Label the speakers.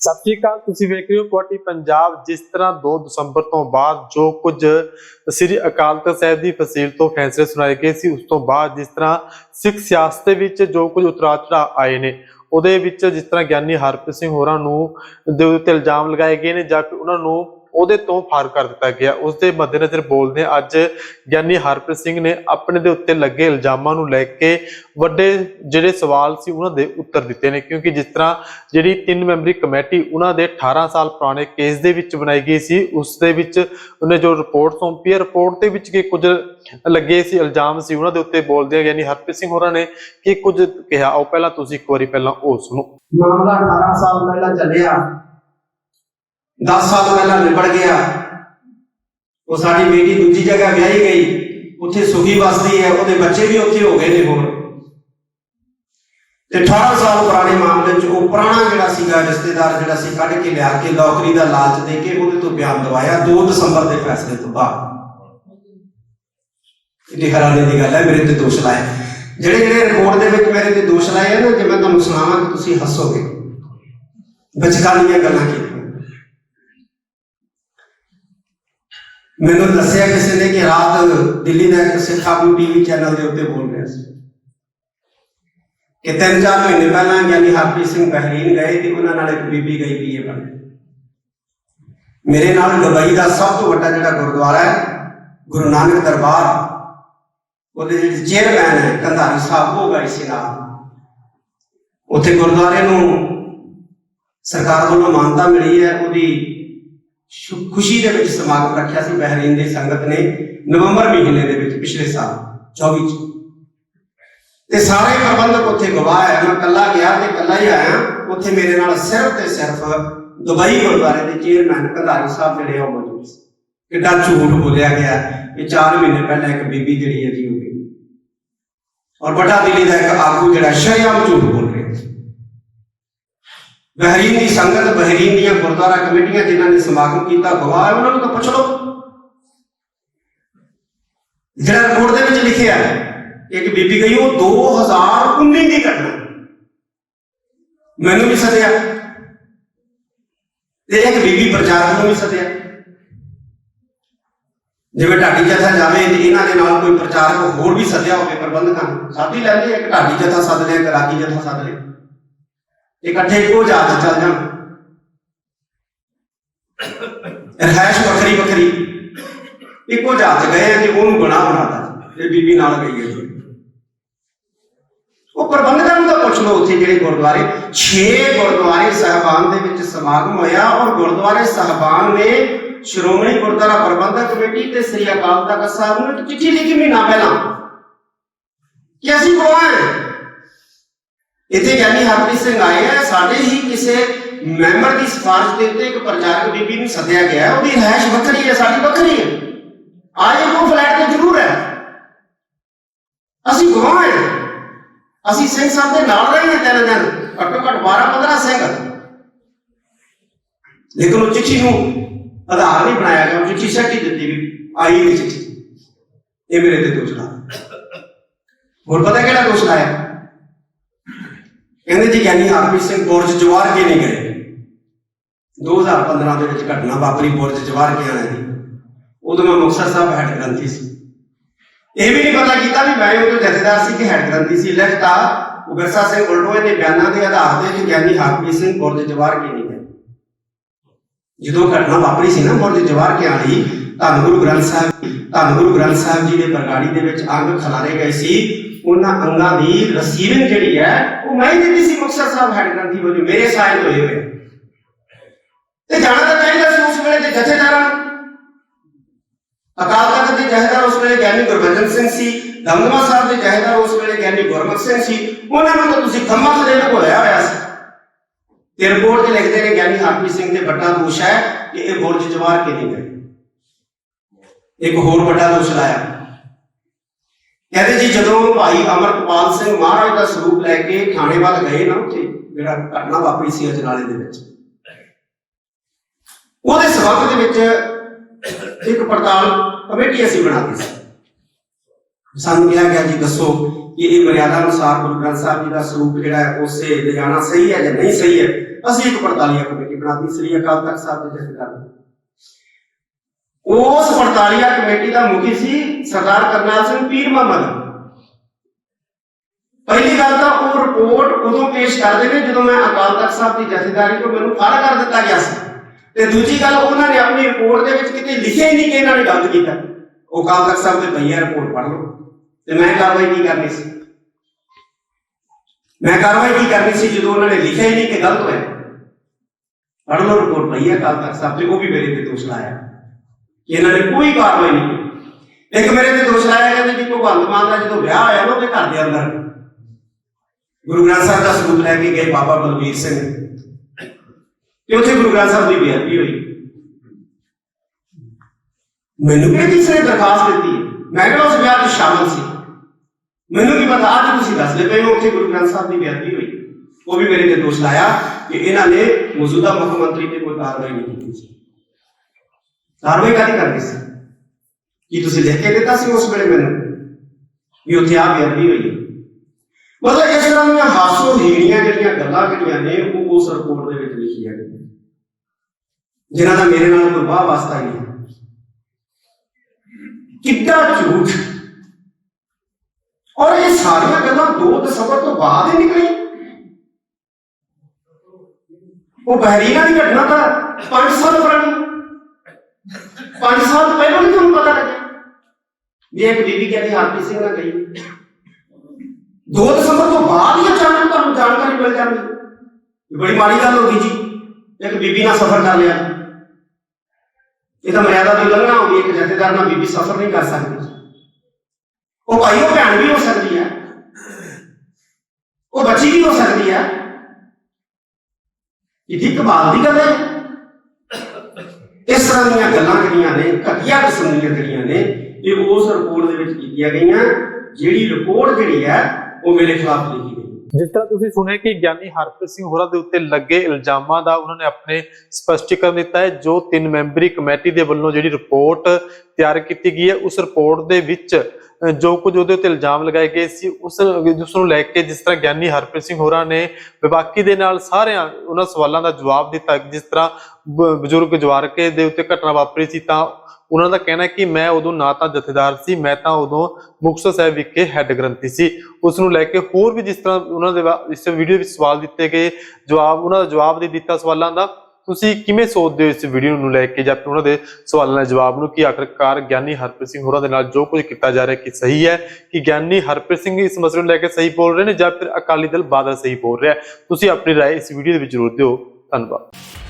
Speaker 1: ਸਤਿ ਸ਼੍ਰੀ ਅਕਾਲ, ਤੁਸੀਂ ਵੇਖ ਰਹੇ ਹੋ ਕੁਆਟੀ ਪੰਜਾਬ, ਜਿਸ ਤਰ੍ਹਾਂ 2 ਦਸੰਬਰ ਤੋਂ ਬਾਅਦ ਜੋ ਕੁਝ ਸ੍ਰੀ ਅਕਾਲ ਤਖਤ ਸਾਹਿਬ ਦੀ ਫਸੀਲ ਤੋਂ ਫੈਸਲੇ ਸੁਣਾਏ ਗਏ ਸੀ, ਉਸ ਤੋਂ ਬਾਅਦ ਜਿਸ ਤਰ੍ਹਾਂ ਸਿੱਖ ਸਿਆਸਤ ਦੇ ਵਿੱਚ ਜੋ ਕੁਝ ਉਤਰਾ ਚੜਾਅ ਆਏ ਨੇ, ਉਹਦੇ ਵਿੱਚ ਜਿਸ ਤਰ੍ਹਾਂ ਗਿਆਨੀ ਹਰਪ੍ਰੀਤ ਸਿੰਘ ਹੋਰਾਂ ਨੂੰ ਦੇ ਉੱਤੇ ਇਲਜ਼ਾਮ ਲਗਾਏ ਗਏ ਨੇ ਜਾਂ ਫਿਰ ਉਹਨਾਂ ਨੂੰ ਉਹਦੇ ਤੋਂ ਫਾਰ ਕਰ ਦਿੱਤਾ ਗਿਆ। ਉਸ ਦੇ ਮੱਦੇਨਜ਼ਰ ਬੋਲਦੇ ਅੱਜ ਗਿਆਨੀ ਹਰਪ੍ਰੀਤ ਸਿੰਘ ਨੇ ਆਪਣੇ ਦੇ ਉੱਤੇ ਲੱਗੇ ਇਲਜ਼ਾਮਾਂ ਨੂੰ ਲੈ ਕੇ ਵੱਡੇ ਜਿਹੜੇ ਸਵਾਲ ਸੀ ਉਹਨਾਂ ਦੇ ਉੱਤਰ ਦਿੱਤੇ ਨੇ, ਕਿਉਂਕਿ ਜਿਸ ਤਰ੍ਹਾਂ ਜਿਹੜੀ ਤਿੰਨ ਮੈਂਬਰੀ ਕਮੇਟੀ ਉਹਨਾਂ ਦੇ 18 ਸਾਲ ਪੁਰਾਣੇ ਕੇਸ ਦੇ ਵਿੱਚ ਬਣਾਈ ਗਈ ਸੀ, ਉਸ ਦੇ ਵਿੱਚ ਉਹਨੇ ਜੋ ਰਿਪੋਰਟ ਸੌਂਪੀ ਹੈ, ਰਿਪੋਰਟ ਦੇ ਵਿੱਚ ਕੀ ਕੁਝ ਲੱਗੇ ਸੀ ਇਲਜ਼ਾਮ ਸੀ, ਉਹਨਾਂ ਦੇ ਉੱਤੇ ਬੋਲਦੇ ਆ ਯਾਨੀ ਹਰਪ੍ਰੀਤ ਸਿੰਘ ਹੋਰਾਂ ਨੇ ਕੀ ਕੁਝ ਕਿਹਾ। ਉਹ ਪਹਿਲਾਂ ਤੁਸੀਂ ਇੱਕ ਵਾਰੀ ਪਹਿਲਾਂ ਉਹ ਸੁਣੋ।
Speaker 2: ਮਾਮਲਾ 18 ਸਾਲ ਪਹਿਲਾਂ ਚੱਲਿਆ। 10 ਸਾਲ ਪਹਿਲਾਂ ਨਿਬੜ ਗਿਆ। ਉਹ ਸਾਡੀ ਬੇਟੀ ਦੂਜੀ ਜਗ੍ਹਾ ਵਿਆਹੀ ਗਈ। ਉੱਥੇ ਸੁਖੀ ਵਸਦੀ ਹੈ। ਉਹਦੇ ਬੱਚੇ ਵੀ ਉੱਥੇ ਹੋ ਗਏ ਨੇ ਹੋਰ। ਤੇ 18 ਸਾਲ ਪੁਰਾਣੇ ਮਾਮਲੇ 'ਚ ਉਹ ਪੁਰਾਣਾ ਜਿਹੜਾ ਸੀਗਾ, ਰਿਸ਼ਤੇਦਾਰ ਜਿਹੜਾ ਸੀ, ਕੱਢ ਕੇ ਲਿਆ ਕੇ ਨੌਕਰੀ ਦਾ ਲਾਲਚ ਦੇ ਕੇ ਉਹਦੇ ਤੋਂ ਬਿਆਨ ਦਵਾਇਆ 2 ਦਸੰਬਰ ਦੇ ਫੈਸਲੇ ਤੋਂ ਬਾਅਦ। ਇਹ ਹੈਰਾਨੀ ਦੀ ਗੱਲ ਹੈ, ਮੇਰੇ ਤੇ ਦੋਸ਼ ਲਾਏ ਜਿਹੜੇ ਜਿਹੜੇ ਰਿਪੋਰਟ ਦੇ ਵਿੱਚ ਮੇਰੇ ਤੇ ਦੋਸ਼ ਲਾਏ ਆ ਨਾ, ਜੇ ਮੈਂ ਤੁਹਾਨੂੰ ਸੁਣਾਵਾਂ ਕਿ ਤੁਸੀਂ ਹੱਸੋਗੇ। ਵਿਚਕਾਲੀਆਂ ਗੱਲਾਂ ਕੀਤੀਆਂ ਮੈਨੂੰ ਦੱਸਿਆ ਕਿਸੇ ਨੇ ਕਿ ਰਾਤ ਦਿੱਲੀ ਦਾ ਇੱਕ ਸਿੱਖ ਸਿੱਖਾਬੂ ਟੀਵੀ ਚੈਨਲ ਦੇ ਉੱਤੇ ਬੋਲ ਰਿਹਾ ਸੀ। ਕਿ ਤਿੰਨ ਚਾਰ ਮਹੀਨੇ ਪਹਿਲਾਂ ਗਿਆਨੀ ਹਰਪ੍ਰੀਤ ਸਿੰਘ ਬਹਿਰੀਨ ਗਏ ਤੇ ਉਹਨਾਂ ਨਾਲ ਇੱਕ ਬੀਬੀ ਗਈ ਪੀਏ ਬਣ ਮੇਰੇ ਨਾਲ ਦੁਬਈ ਦਾ ਸਭ ਤੋਂ ਵੱਡਾ ਜਿਹੜਾ ਗੁਰਦੁਆਰਾ ਹੈ, ਗੁਰੂ ਨਾਨਕ ਦਰਬਾਰ, ਉਹਦੇ ਜਿਹੜੇ ਚੇਅਰਮੈਨ ਹੈ, ਕੰਧਾਰੀ ਸਾਹਿਬ, ਉਹ ਗਏ ਸੀ ਨਾਲ। ਉੱਥੇ ਗੁਰਦੁਆਰੇ ਨੂੰ ਸਰਕਾਰ ਵੱਲੋਂ ਮਾਨਤਾ ਮਿਲੀ ਹੈ, ਉਹਦੀ ਖੁਸ਼ੀ ਦੇ ਵਿੱਚ ਸਮਾਗਮ ਰੱਖਿਆ ਸੀ ਬਹਿਰੀਨ ਦੀ ਸੰਗਤ ਨੇ ਨਵੰਬਰ ਮਹੀਨੇ ਦੇ ਵਿੱਚ ਪਿਛਲੇ ਸਾਲ 24 ਚ। ਤੇ ਸਾਰੇ ਪ੍ਰਬੰਧਕ ਉੱਥੇ ਗਵਾਹ ਹੈ ਮੈਂ ਕੱਲਾ ਗਿਆ ਤੇ ਕੱਲਾ ਹੀ ਆਇਆ। ਉੱਥੇ ਮੇਰੇ ਨਾਲ ਸਿਰਫ ਤੇ ਸਿਰਫ ਦੁਬਈ ਗੁਰਦੁਆਰੇ ਦੇ ਚੇਅਰਮੈਨ ਕੰਧਾਰੀ ਸਾਹਿਬ ਜਿਹੜੇ ਉਹ ਮੌਜੂਦ ਸੀ। ਕਿੱਡਾ ਝੂਠ ਬੋਲਿਆ ਗਿਆ ਇਹ 4 ਮਹੀਨੇ ਪਹਿਲਾਂ ਇੱਕ ਬੀਬੀ ਜਿਹੜੀ ਹੈ ਜੀ ਹੋ ਗਈ। ਔਰ ਵੱਡਾ ਦਿੱਲੀ ਦਾ ਇੱਕ ਆਗੂ ਜਿਹੜਾ ਸ਼ਰਿਆਮ ਝੂਠ ਬੋਲ ਬਹਿਰੀਨ ਦੀ ਸੰਗਤ, ਬਹਿਰੀਨ ਦੀਆਂ ਗੁਰਦੁਆਰਾ ਕਮੇਟੀਆਂ ਜਿਨ੍ਹਾਂ ਨੇ ਸਮਾਗਮ ਕੀਤਾ ਗਵਾਹ ਉਹਨਾਂ ਨੂੰ ਤਾਂ ਪੁੱਛ ਲਓ। ਜਿਹੜਾ ਰਿਪੋਰਟ ਦੇ ਵਿੱਚ ਲਿਖਿਆ ਹੈ, ਇੱਕ ਬੀਬੀ ਗਈ ਉਹ 2019 ਦੀ ਘਟਨਾ। ਮੈਨੂੰ ਵੀ ਸਦਿਆ। ਤੇ ਇੱਕ ਬੀਬੀ ਪ੍ਰਚਾਰਕ ਨੂੰ ਵੀ ਸਦਿਆ। ਜਿਵੇਂ ਢਾਡੀ ਜਥਾ ਜਾਵੇ ਇਹਨਾਂ ਦੇ ਨਾਲ ਕੋਈ ਪ੍ਰਚਾਰਕ ਹੋਰ ਵੀ ਸੱਦਿਆ ਹੋਵੇ ਪ੍ਰਬੰਧਕਾਂ ਨੇ। ਸਾਥੀ ਲੈਂਦੇ ਇੱਕ ਢਾਡੀ ਜਥਾ ਸੱਦ ਲਿਆ, ਇੱਕ ਰਾਗੀ ਜਥਾ ਸੱਦ ਲਿਆ। ਇਕੱਠੇ ਇੱਕੋ ਜਹਾਜ਼ ਚੱਲ ਜਾਣ। ਰਹਿਸ਼ ਵੱਖਰੀ ਵੱਖਰੀ। ਇੱਕੋ ਜਹਾਜ਼ ਗਏ ਆ ਜੀ, ਉਹਨੂੰ ਗੁਨਾਹ ਬਣਾਤਾ ਤੇ ਬੀਬੀ ਨਾਲ ਗਈ ਹੈ ਉਹ ਪ੍ਰਬੰਧਕਾਂ ਨੂੰ ਤਾਂ ਪੁੱਛ ਲਓ ਉੱਥੇ ਜਿਹੜੇ ਗੁਰਦੁਆਰੇ। 6 ਗੁਰਦੁਆਰੇ ਸਹਿਬਾਨ ਦੇ ਵਿੱਚ ਸਮਾਗਮ ਹੋਇਆ ਔਰ ਗੁਰਦੁਆਰੇ ਸਹਿਬਾਨ ਨੇ ਸ਼੍ਰੋਮਣੀ ਗੁਰਦੁਆਰਾ ਪ੍ਰਬੰਧਕ ਕਮੇਟੀ ਤੇ ਸ੍ਰੀ ਅਕਾਲ ਤਖਤ ਸਾਹਿਬ ਨੂੰ ਚਿੱਠੀ ਲਿਖੀ ਮਹੀਨਾ ਪਹਿਲਾਂ। ਕਿ ਅਸੀਂ ਗਵਾਹ ਇੱਥੇ ਗਿਆਨੀ ਹਰਪ੍ਰੀਤ ਸਿੰਘ ਆਏ ਆ ਸਾਡੇ ਹੀ ਕਿਸੇ ਮੈਂਬਰ ਦੀ ਸਿਫਾਰਿਸ਼ ਦੇ ਉੱਤੇ ਇੱਕ ਪ੍ਰਚਾਰਕ ਬੀਬੀ ਨੂੰ ਸੱਦਿਆ ਗਿਆ ਉਹਦੀ ਰਹਿਸ਼ ਵੱਖਰੀ ਹੈ ਸਾਡੀ ਵੱਖਰੀ ਹੈ ਆਏ ਉਹ ਫਲੈਟ ਤੇ ਜ਼ਰੂਰ ਹੈ ਅਸੀਂ ਗਵਾਹ ਹਾਂ ਅਸੀਂ ਸਿੰਘ ਸਾਹਿਬ ਦੇ ਨਾਲ ਰਹੇ ਹਾਂ ਤਿੰਨ ਦਿਨ ਘੱਟੋ ਘੱਟ 12 15 ਸਿੰਘ ਲੇਕਿਨ ਉਹ ਚਿੱਠੀ ਨੂੰ ਆਧਾਰ ਨਹੀਂ ਬਣਾਇਆ ਗਿਆ ਉਹ ਚਿੱਠੀ ਸੱਟੀ ਦਿੱਤੀ ਵੀ ਆਈ ਨਹੀਂ ਚਿੱਠੀ ਇਹ ਮੇਰੇ ਤੇ ਦੋਸ਼ ਲਾ ਹੋਰ ਪਤਾ ਕਿਹੜਾ ਦੋਸ਼ ਲਾਇਆ ਕਹਿੰਦੇ ਜੀ ਗਿਆਨੀ ਹਰਪ੍ਰੀਤ ਸਿੰਘ ਬੁਰਜ ਜਵਾਰ ਕੇ ਨਹੀਂ ਗਏ 2015 ਦੇ ਵਿੱਚ ਘਟਨਾ ਵਾਪਰੀ, ਬੁਰਜ ਜਵਾਰ ਕੇ ਆਣਾ ਜੀ ਉਦੋਂ ਮੈਂ ਮੁਕਤਸਰ ਸਾਹਿਬ ਹੈਡ ਗ੍ਰੰਥੀ ਸੀ। ਇਹ ਵੀ ਨਹੀਂ ਪਤਾ ਕੀਤਾ ਵੀ ਮੈਂ ਉਦੋਂ ਜਥੇਦਾਰ ਸੀ ਕਿ ਹੈਡ ਗ੍ਰੰਥੀ ਸੀ। ਲਿਖਤਾ ਉਗਰਸਾ ਸਿੰਘ ਉਲਟੋਏ ਦੇ ਬਿਆਨਾਂ ਦੇ ਆਧਾਰ ਤੇ ਕਿ ਗਿਆਨੀ ਹਰਪ੍ਰੀਤ ਸਿੰਘ ਬੁਰਜ ਜਵਾਰ ਕੇ ਨਹੀਂ ਗਏ। ਜਦੋਂ ਘਟਨਾ ਵਾਪਰੀ ਸੀ ਨਾ ਬੁਰਜ ਜਵਾਰ ਕੇ ਵਾਲੀ ਧੰਨ ਗੁਰੂ ਗ੍ਰੰਥ ਸਾਹਿਬ ਧੰਨ ਗੁਰੂ ਗ੍ਰੰਥ ਸਾਹਿਬ ਜੀ ਦੇ ਪ੍ਰਗਾੜੀ ਦੇ ਵਿੱਚ ਅੰਗ ਖਲਾਰੇ ਗਏ ਸੀ। ਉਹਨਾਂ ਅੰਗਾਂ ਦੀ ਰਸੀਵਿੰਗ ਜਿਹੜੀ ਹੈ, ਉਹ ਮੈਂ ਹੀ ਦਿੱਤੀ ਸੀ, ਮੁਕਤਸਰ ਸਾਹਿਬ ਹੈਡ ਗ੍ਰੰਥੀ ਵਜੋਂ ਮੇਰੇ ਸਾਈਨ ਹੋਏ ਹੋਏ। ਤੇ ਜਾਣਾ ਤਾਂ ਚਾਹੀਦਾ ਸੀ ਉਸ ਵੇਲੇ ਦੇ ਜਥੇਦਾਰਾਂ ਅਕਾਲ ਤਖਤ ਦੇ ਜਥੇਦਾਰ ਉਸ ਵੇਲੇ ਗਿਆਨੀ ਗੁਰਬਚਨ ਸਿੰਘ ਸੀ, ਦਮਦਮਾ ਸਾਹਿਬ ਦੇ ਜਥੇਦਾਰ ਉਸ ਵੇਲੇ ਗਿਆਨੀ ਗੁਰਮੁਖ ਸਿੰਘ ਸੀ, ਉਹਨਾਂ ਨੂੰ ਤਾਂ ਤੁਸੀਂ ਖੰਮਾ ਦੇ ਲਗੋਇਆ ਹੋਇਆ ਸੀ। ਤੇ ਰਿਪੋਰਟ 'ਚ ਲਿਖਦੇ ਨੇ ਗਿਆਨੀ ਹਰਪ੍ਰੀਤ ਸਿੰਘ ਦੇ ਵੱਡਾ ਦੋਸ਼ ਹੈ ਕਿ ਇਹ ਬੁਰਜ ਜਵਾਰ ਕੇ ਨਹੀਂ ਗਏ। ਇੱਕ ਹੋਰ ਵੱਡਾ ਦੋਸ਼ ਲਾਇਆ। ਕਹਿੰਦੇ ਜੀ ਜਦੋਂ ਭਾਈ ਅਮਰਪਾਲ ਸਿੰਘ ਮਹਾਰਾਜ ਦਾ ਸਰੂਪ ਲੈ ਕੇ ਥਾਣੇ ਵੱਲ ਗਏ ਨਾ ਉੱਥੇ, ਜਿਹੜਾ ਘਟਨਾ ਵਾਪਰੀ ਸੀ ਅਜਨਾਲੇ ਦੇ ਵਿੱਚ। ਉਹਦੇ ਸਬੰਧ ਦੇ ਵਿੱਚ ਇੱਕ ਪੜਤਾਲ ਕਮੇਟੀ ਅਸੀਂ ਬਣਾਤੀ ਸੀ। ਸਾਨੂੰ ਕਿਹਾ ਗਿਆ ਜੀ, ਦੱਸੋ ਕਿ ਇਹ ਮਰਿਆਦਾ ਅਨੁਸਾਰ ਗੁਰੂ ਗ੍ਰੰਥ ਸਾਹਿਬ ਜੀ ਦਾ ਸਰੂਪ ਜਿਹੜਾ ਹੈ, ਉਸੇ ਲਿਜਾਣਾ ਸਹੀ ਹੈ ਜਾਂ ਨਹੀਂ ਸਹੀ ਹੈ? ਅਸੀਂ ਇੱਕ ਪੜਤਾਲੀਆ ਕਮੇਟੀ ਬਣਾਤੀ ਸ੍ਰੀ ਅਕਾਲ ਤਖਤ ਸਾਹਿਬ ਦੇ ਜਥੇਦਾਰ ਨੇ। ਉਸ ਪੜਤਾਲੀਆ ਕਮੇਟੀ ਦਾ ਮੁਖੀ ਸੀ ਸਰਦਾਰ ਕਰਨਾਲ ਸਿੰਘ ਪੀਰ ਮੁਹੰਮਦ। ਪਹਿਲੀ ਗੱਲ ਤਾਂ ਉਹ ਰਿਪੋਰਟ ਉਦੋਂ ਪੇਸ਼ ਕਰਦੇ ਨੇ ਜਦੋਂ ਮੈਂ ਅਕਾਲ ਤਖਤ ਸਾਹਿਬ ਦੀ ਜਥੇਦਾਰੀ ਤੋਂ ਮੈਨੂੰ ਫਾੜਾ ਕਰ ਦਿੱਤਾ ਗਿਆ ਸੀ। ਤੇ ਦੂਜੀ ਗੱਲ, ਉਹਨਾਂ ਨੇ ਆਪਣੀ ਰਿਪੋਰਟ ਦੇ ਵਿੱਚ ਕਿਤੇ ਲਿਖਿਆ ਹੀ ਨਹੀਂ ਕਿ ਇਹਨਾਂ ਨੇ ਗਲਤ ਕੀਤਾ। ਉਹ ਅਕਾਲ ਤਖਤ ਸਾਹਿਬ ਦੇ ਪਈ ਹੈ ਰਿਪੋਰਟ ਪੜ੍ਹ ਲਓ। ਤੇ ਮੈਂ ਕਾਰਵਾਈ ਕੀ ਕਰਨੀ ਸੀ? ਮੈਂ ਕਾਰਵਾਈ ਕੀ ਕਰਨੀ ਸੀ ਜਦੋਂ ਉਹਨਾਂ ਨੇ ਲਿਖਿਆ ਹੀ ਨਹੀਂ ਕਿ ਗਲਤ ਹੋਇਆ? ਪੜ੍ਹ ਲਓ ਰਿਪੋਰਟ ਪਈ ਹੈ ਅਕਾਲ ਤਖਤ ਸਾਹਿਬ ਤੇ ਉਹ ਵੀ ਮੇਰੇ ਤੇ ਦੋਸ਼ ਲਾਇਆ। ਕਿ ਇਹਨਾਂ ਨੇ ਕੋਈ ਕਾਰਵਾਈ ਨਹੀਂ ਕੀਤੀ। ਇੱਕ ਮੇਰੇ ਤੇ ਦੋਸ਼ ਲਾਇਆ ਕਹਿੰਦੇ ਜੀ ਭਗਵੰਤ ਮਾਨ ਦਾ ਜਦੋਂ ਵਿਆਹ ਹੋਇਆ ਨਾ ਉਹਦੇ ਘਰ ਦੇ ਅੰਦਰ, ਗੁਰੂ ਗ੍ਰੰਥ ਸਾਹਿਬ ਦਾ ਸਰੂਪ ਲੈ ਕੇ ਗਏ ਬਾਬਾ ਬਲਵੀਰ ਸਿੰਘ। ਤੇ ਉੱਥੇ ਗੁਰੂ ਗ੍ਰੰਥ ਸਾਹਿਬ ਦੀ ਬੇਅਦਬੀ ਹੋਈ। ਮੈਨੂੰ ਕਿਹੜੀ ਕਿਸੇ ਨੇ ਦਰਖਾਸਤ ਦਿੱਤੀ? ਮੈਂ ਕਿਹਾ ਉਸ ਵਿਆਹ 'ਚ ਸ਼ਾਮਲ ਸੀ। ਮੈਨੂੰ ਕੀ ਪਤਾ? ਅੱਜ ਤੁਸੀਂ ਦੱਸਦੇ ਪਏ ਹੋ ਉੱਥੇ ਗੁਰੂ ਗ੍ਰੰਥ ਸਾਹਿਬ ਦੀ ਬੇਅਦਬੀ ਹੋਈ। ਉਹ ਵੀ ਮੇਰੇ ਤੇ ਦੋਸ਼ ਲਾਇਆ ਕਿ ਇਹਨਾਂ ਨੇ ਮੌਜੂਦਾ ਮੁੱਖ ਮੰਤਰੀ ਤੇ ਕੋਈ ਕਾਰਵਾਈ ਨਹੀਂ ਕੀਤੀ ਸੀ। ਕਾਰਵਾਈ ਕਾਹਦੀ ਕਰਦੇ ਸੀ? ਕੀ ਤੁਸੀਂ ਲਿਖ ਕੇ ਦਿੱਤਾ ਸੀ ਉਸ ਵੇਲੇ ਮੈਨੂੰ? ਵੀ ਉੱਥੇ ਆ ਬੇਅਦਬੀ ਹੋਈ ਮਤਲਬ ਇਸ ਤਰ੍ਹਾਂ ਦੀਆਂ ਹਾਸੋ ਹੀਣੀਆਂ ਜਿਹੜੀਆਂ ਗੱਲਾਂ ਜਿਹੜੀਆਂ ਨੇ, ਉਹ ਉਸ ਰਿਪੋਰਟ ਦੇ ਵਿੱਚ ਲਿਖੀਆਂ ਗਈਆਂ। ਜਿਨ੍ਹਾਂ ਦਾ ਮੇਰੇ ਨਾਲ ਕੋਈ ਵਾਹ ਵਾਸਤਾ ਹੀ ਨਹੀਂ। ਕਿੱਡਾ ਝੂਠ। ਔਰ ਇਹ ਸਾਰੀਆਂ ਗੱਲਾਂ 2 ਦਸੰਬਰ ਤੋਂ ਬਾਅਦ ਹੀ ਨਿਕਲੀਆਂ। ਉਹ ਬਹਿਰੀਨਾ ਦੀ ਘਟਨਾ ਤਾਂ 5 ਸਾਲ ਪੁਰਾਣੀ। ਸਾਲ ਪਹਿਲਾਂ ਨਹੀਂ ਤੁਹਾਨੂੰ ਪਤਾ ਲੱਗਿਆ। ਵੀ ਇੱਕ ਬੀਬੀ ਕਹਿੰਦੀ, ਹਰਪ੍ਰੀਤ ਸਿੰਘ ਨਾਲ ਗਈ। 2 ਦਸੰਬਰ ਤੋਂ ਬਾਅਦ ਹੀ ਅਚਾਨਕ ਤੁਹਾਨੂੰ ਜਾਣਕਾਰੀ ਮਿਲ ਜਾਂਦੀ। ਇਹ ਬੜੀ ਮਾੜੀ ਗੱਲ ਹੋ ਗਈ ਜੀ। ਇੱਕ ਬੀਬੀ ਨਾਲ ਸਫ਼ਰ ਕਰ ਲਿਆ। ਇਹ ਤਾਂ ਮਰਿਆਦਾ ਦੀ ਉਲੰਘਣਾ ਹੋ ਗਈ। ਇੱਕ ਜਥੇਦਾਰ ਨਾਲ ਬੀਬੀ ਸਫ਼ਰ ਨਹੀਂ ਕਰ ਸਕਦੀ। ਉਹ ਭਾਈ, ਉਹ ਭੈਣ ਵੀ ਹੋ ਸਕਦੀ ਹੈ। ਉਹ ਬੱਚੀ ਵੀ ਹੋ ਸਕਦੀ ਹੈ। ਇਹ ਠੀਕ ਕਮਾਲ ਦੀ ਗੱਲ ਹੈ। ਇਸ ਤਰ੍ਹਾਂ ਦੀਆਂ ਗੱਲਾਂ ਜਿਹੜੀਆਂ ਨੇ, ਘਟੀਆ ਕਿਸਮ ਦੀਆਂ ਜਿਹੜੀਆਂ ਨੇ, ਇਹ ਉਸ ਰਿਪੋਰਟ ਦੇ ਵਿੱਚ ਕੀਤੀਆਂ ਗਈਆਂ। ਜਿਹੜੀ ਰਿਪੋਰਟ ਜਿਹੜੀ ਹੈ, ਉਹ ਮੇਰੇ ਖਿਲਾਫ ਲਿਖੀ ਗਈ।
Speaker 1: ਜਿਸ ਤਰ੍ਹਾਂ ਤੁਸੀਂ ਸੁਣਿਆ ਕਿ ਗਿਆਨੀ ਹਰਪ੍ਰੀਤ ਸਿੰਘ ਹੋਰਾਂ ਦੇ ਉੱਤੇ ਲੱਗੇ ਇਲਜ਼ਾਮਾਂ ਦਾ ਉਹਨਾਂ ਨੇ ਆਪਣੇ ਸਪਸ਼ਟੀਕਰਨ ਦਿੱਤਾ ਹੈ, ਜੋ ਤਿੰਨ ਮੈਂਬਰੀ ਕਮੇਟੀ ਦੇ ਵੱਲੋਂ ਜਿਹੜੀ ਰਿਪੋਰਟ ਤਿਆਰ ਕੀਤੀ ਗਈ ਹੈ, ਉਸ ਰਿਪੋਰਟ ਦੇ ਵਿੱਚ ਜੋ ਕੁਝ ਉਹਦੇ ਉੱਤੇ ਇਲਜ਼ਾਮ ਲਗਾਏ ਗਏ ਸੀ, ਉਸ ਉਸ ਨੂੰ ਲੈ ਕੇ ਜਿਸ ਤਰ੍ਹਾਂ ਗਿਆਨੀ ਹਰਪ੍ਰੀਤ ਸਿੰਘ ਹੋਰਾਂ ਨੇ ਵਿਵਾਕੀ ਦੇ ਨਾਲ ਸਾਰਿਆਂ ਉਹਨਾਂ ਸਵਾਲਾਂ ਦਾ ਜਵਾਬ ਦਿੱਤਾ, ਜਿਸ ਤਰ੍ਹਾਂ ਬਜ਼ੁਰਗ ਜਵਾਰਕੇ ਦੇ ਉੱਤੇ ਘਟਨਾ ਵਾਪਰੀ ਸੀ, ਤਾਂ ਉਹਨਾਂ ਦਾ ਕਹਿਣਾ ਹੈ ਕਿ ਮੈਂ ਉਦੋਂ ਨਾ ਤਾਂ ਜਥੇਦਾਰ ਸੀ ਮੈਂ ਤਾਂ ਉਦੋਂ ਮੁਕਤਸਰ ਸਾਹਿਬ ਵਿਖੇ ਹੈੱਡ ਗ੍ਰੰਥੀ ਸੀ ਉਸ ਨੂੰ ਲੈ ਕੇ ਹੋਰ ਵੀ ਜਿਸ ਤਰ੍ਹਾਂ ਉਹਨਾਂ ਦੇ ਵਾ- ਇਸ ਵੀਡੀਓ ਵਿੱਚ ਸਵਾਲ ਦਿੱਤੇ ਗਏ ਜਵਾਬ ਉਹਨਾਂ ਦਾ ਜਵਾਬ ਦੇ ਦਿੱਤਾ ਸਵਾਲਾਂ ਦਾ ਤੁਸੀਂ ਕਿਵੇਂ ਸੋਚਦੇ ਹੋ ਇਸ ਵੀਡੀਓ ਨੂੰ ਲੈ ਕੇ ਜਾਂ ਫਿਰ ਉਹਨਾਂ ਦੇ ਸਵਾਲਾਂ ਦੇ ਜਵਾਬ ਨੂੰ ਕਿ ਆਖਰਕਾਰ ਗਿਆਨੀ ਹਰਪ੍ਰੀਤ ਸਿੰਘ ਹੋਰਾਂ ਦੇ ਨਾਲ ਜੋ ਕੁਝ ਕੀਤਾ ਜਾ ਰਿਹਾ ਕਿ ਸਹੀ ਹੈ ਕਿ ਗਿਆਨੀ ਹਰਪ੍ਰੀਤ ਸਿੰਘ ਇਸ ਮਸਲੇ ਨੂੰ ਲੈ ਕੇ ਸਹੀ ਬੋਲ ਰਹੇ ਨੇ ਜਾਂ ਫਿਰ ਅਕਾਲੀ ਦਲ ਬਾਦਲ ਸਹੀ ਬੋਲ ਰਿਹਾ ਹੈ ਤੁਸੀਂ ਆਪਣੀ رائے ਇਸ ਵੀਡੀਓ ਦੇ ਵਿੱਚ ਜ਼ਰੂਰ ਦਿਓ ਧੰਨਵਾਦ